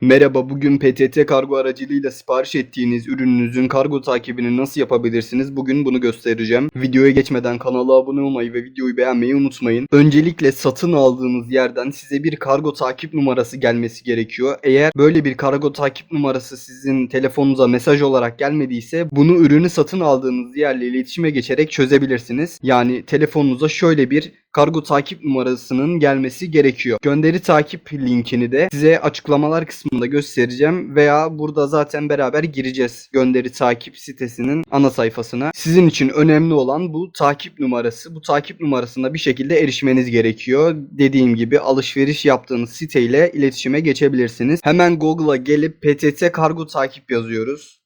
Merhaba, bugün PTT kargo aracılığıyla sipariş ettiğiniz ürününüzün kargo takibini nasıl yapabilirsiniz? Bugün bunu göstereceğim. Videoya geçmeden kanala abone olmayı ve videoyu beğenmeyi unutmayın. Öncelikle satın aldığınız yerden size bir kargo takip numarası gelmesi gerekiyor. Eğer böyle bir kargo takip numarası sizin telefonunuza mesaj olarak gelmediyse bunu ürünü satın aldığınız yerle iletişime geçerek çözebilirsiniz. Yani telefonunuza şöyle bir kargo takip numarasının gelmesi gerekiyor. Gönderi takip linkini de size açıklamalar kısmında göstereceğim veya burada zaten beraber gireceğiz gönderi takip sitesinin ana sayfasına. Sizin için önemli olan bu takip numarası. Bu takip numarasına bir şekilde erişmeniz gerekiyor. Dediğim gibi alışveriş yaptığınız siteyle iletişime geçebilirsiniz. Hemen Google'a gelip PTT kargo takip yazıyoruz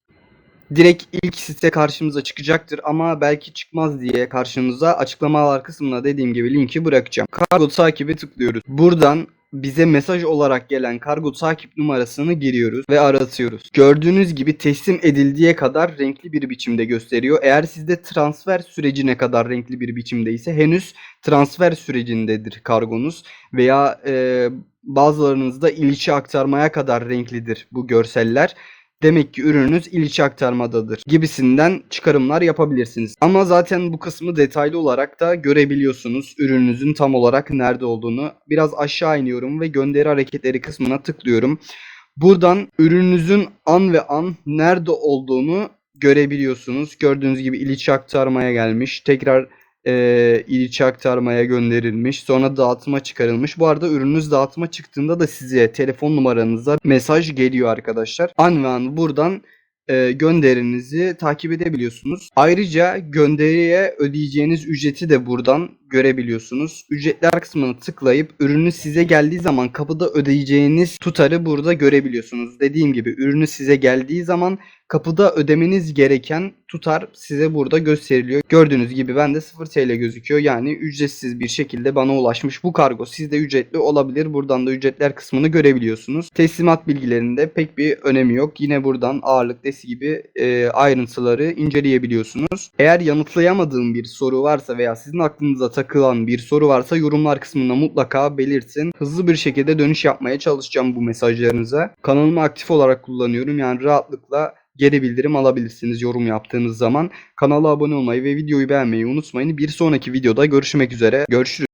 direkt ilk site karşımıza çıkacaktır ama belki çıkmaz diye karşımıza açıklamalar kısmına dediğim gibi linki bırakacağım. Kargo takibi tıklıyoruz. Buradan bize mesaj olarak gelen kargo takip numarasını giriyoruz ve aratıyoruz. Gördüğünüz gibi teslim edildiği kadar renkli bir biçimde gösteriyor. Eğer sizde transfer sürecine kadar renkli bir biçimde ise henüz transfer sürecindedir kargonuz veya e, bazılarınızda ilçe aktarmaya kadar renklidir bu görseller. Demek ki ürününüz ilçe aktarmadadır gibisinden çıkarımlar yapabilirsiniz. Ama zaten bu kısmı detaylı olarak da görebiliyorsunuz. Ürününüzün tam olarak nerede olduğunu. Biraz aşağı iniyorum ve gönderi hareketleri kısmına tıklıyorum. Buradan ürününüzün an ve an nerede olduğunu görebiliyorsunuz. Gördüğünüz gibi ilçe aktarmaya gelmiş. Tekrar e, ilçe aktarmaya gönderilmiş. Sonra dağıtıma çıkarılmış. Bu arada ürününüz dağıtıma çıktığında da size telefon numaranıza mesaj geliyor arkadaşlar. An ve an buradan e, gönderinizi takip edebiliyorsunuz. Ayrıca gönderiye ödeyeceğiniz ücreti de buradan görebiliyorsunuz. Ücretler kısmına tıklayıp ürünü size geldiği zaman kapıda ödeyeceğiniz tutarı burada görebiliyorsunuz. Dediğim gibi ürünü size geldiği zaman kapıda ödemeniz gereken tutar size burada gösteriliyor. Gördüğünüz gibi bende 0 TL gözüküyor. Yani ücretsiz bir şekilde bana ulaşmış bu kargo. Sizde ücretli olabilir. Buradan da ücretler kısmını görebiliyorsunuz. Teslimat bilgilerinde pek bir önemi yok. Yine buradan ağırlık desi gibi e, ayrıntıları inceleyebiliyorsunuz. Eğer yanıtlayamadığım bir soru varsa veya sizin aklınıza takılan bir soru varsa yorumlar kısmına mutlaka belirtin. Hızlı bir şekilde dönüş yapmaya çalışacağım bu mesajlarınıza. Kanalımı aktif olarak kullanıyorum. Yani rahatlıkla geri bildirim alabilirsiniz yorum yaptığınız zaman. Kanala abone olmayı ve videoyu beğenmeyi unutmayın. Bir sonraki videoda görüşmek üzere. Görüşürüz.